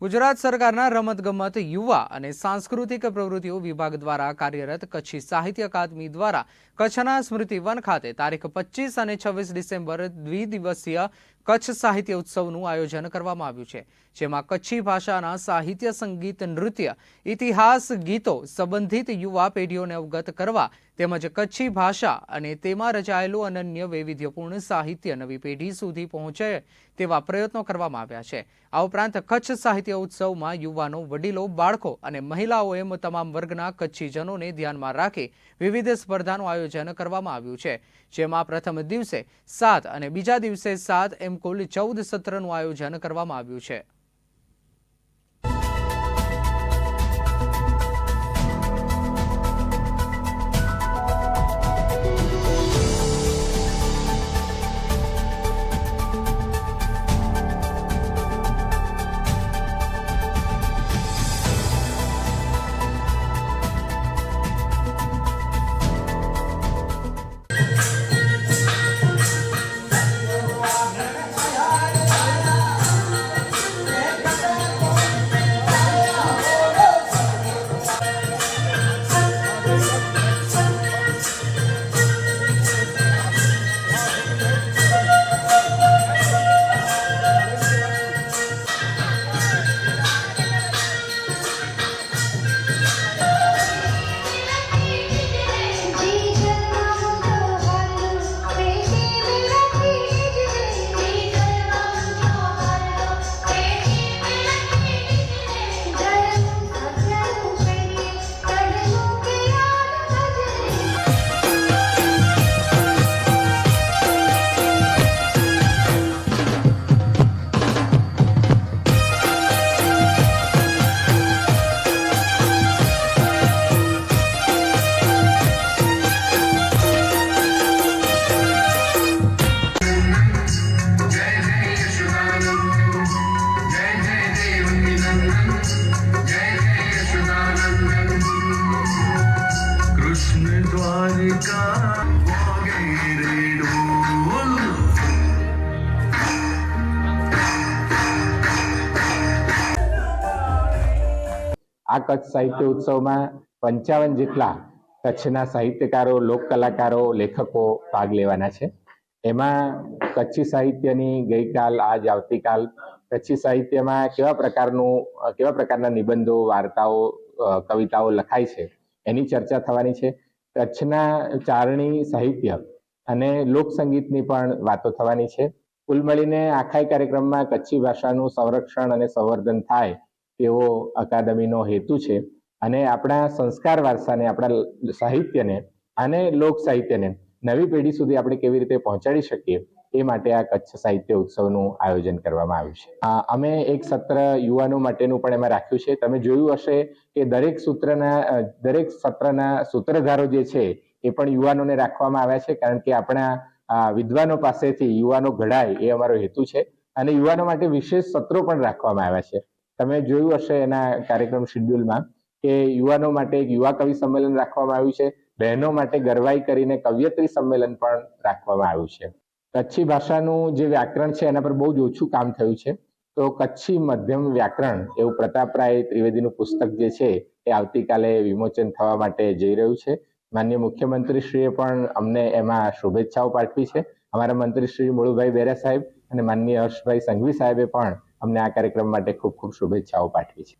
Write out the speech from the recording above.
ગુજરાત સરકારના રમતગમત યુવા અને સાંસ્કૃતિક પ્રવૃત્તિઓ વિભાગ દ્વારા કાર્યરત કચ્છી સાહિત્ય અકાદમી દ્વારા કચ્છના સ્મૃતિવન ખાતે તારીખ પચીસ અને છવ્વીસ ડિસેમ્બર દ્વિદિવસીય કચ્છ સાહિત્ય ઉત્સવનું આયોજન કરવામાં આવ્યું છે, જેમાં કચ્છી ભાષાના સાહિત્ય, સંગીત, નૃત્ય, ઇતિહાસ, ગીતો સંબંધિત યુવા પેઢીઓને અવગત કરવા તેમજ કચ્છી ભાષા અને તેમાં રચાયેલું અનન્ય વૈવિધ્યપૂર્ણ સાહિત્ય નવી પેઢી સુધી પહોંચે તેવા પ્રયત્નો કરવામાં આવ્યા છે. આ ઉપરાંત કચ્છ સાહિત્ય ઉત્સવમાં યુવાનો, વડીલો, બાળકો અને મહિલાઓ એમ તમામ વર્ગના કચ્છીજનોને ધ્યાનમાં રાખી વિવિધ સ્પર્ધાનું આયોજન કરવામાં આવ્યું છે, જેમાં પ્રથમ દિવસે સાત અને બીજા દિવસે સાત એમ કુલ ચૌદ સત્રનું આયોજન કરવામાં આવ્યું છે. આ કચ્છ સાહિત્ય ઉત્સવમાં પંચાવન જેટલા કચ્છના સાહિત્યકારો, લોક કલાકારો, લેખકો ભાગ લેવાના છે. એમાં કચ્છી સાહિત્યની ગઈકાલ, આજ આવતીકાલ કચ્છી સાહિત્યમાં કેવા પ્રકારનું, કેવા પ્રકારના નિબંધો, વાર્તાઓ કવિતાઓ લખાય છે? એની ચર્ચા થવાની છે. કચ્છના ચારણી સાહિત્ય અને લોક સંગીતની પણ વાતો થવાની છે. કુલ મળીને આખા કાર્યક્રમમાં કચ્છી ભાષાનું સંરક્ષણ અને સંવર્ધન થાય તેવો અકાદમીનો હેતુ છે. અને આપણા સંસ્કાર વારસાને, આપણા સાહિત્યને અને લોક સાહિત્યને નવી પેઢી સુધી આપણે કેવી રીતે પહોંચાડી શકીએ એ માટે આ કચ્છ સાહિત્ય ઉત્સવનું આયોજન કરવામાં આવ્યું છે. અમે એક સત્ર યુવાનો માટેનું પણ એમાં રાખ્યું છે. તમે જોયું હશે કે દરેક સૂત્રના, દરેક સત્રના સૂત્રધારો જે છે એ પણ યુવાનોને રાખવામાં આવ્યા છે, કારણ કે આપણા વિદ્વાનો પાસેથી યુવાનો ઘડાય એ અમારો હેતુ છે. અને યુવાનો માટે વિશેષ સત્રો પણ રાખવામાં આવ્યા છે. તમે જોયું હશે એના કાર્યક્રમ શેડ્યુલમાં કે યુવાનો માટે એક યુવા કવિ સંમેલન રાખવામાં આવ્યું છે. બહેનો માટે ગરવાઈ કરીને કવિયત્રી સંમેલન પણ રાખવામાં આવ્યું છે. કચ્છી ભાષાનું જે વ્યાકરણ છે એના પર બહુ જ ઓછું કામ થયું છે. તો કચ્છી મધ્યમ વ્યાકરણ એવું પ્રતાપરાય ત્રિવેદીનું પુસ્તક જે છે એ આવતીકાલે વિમોચન થવા માટે જઈ રહ્યું છે. માન્ય મુખ્યમંત્રીશ્રીએ પણ અમને એમાં શુભેચ્છાઓ પાઠવી છે. અમારા મંત્રી શ્રી મુળુભાઈ બેરા સાહેબ અને માનનીય હર્ષભાઈ સંઘવી સાહેબે પણ અમને આ કાર્યક્રમ માટે ખૂબ ખૂબ શુભેચ્છાઓ પાઠવી છે.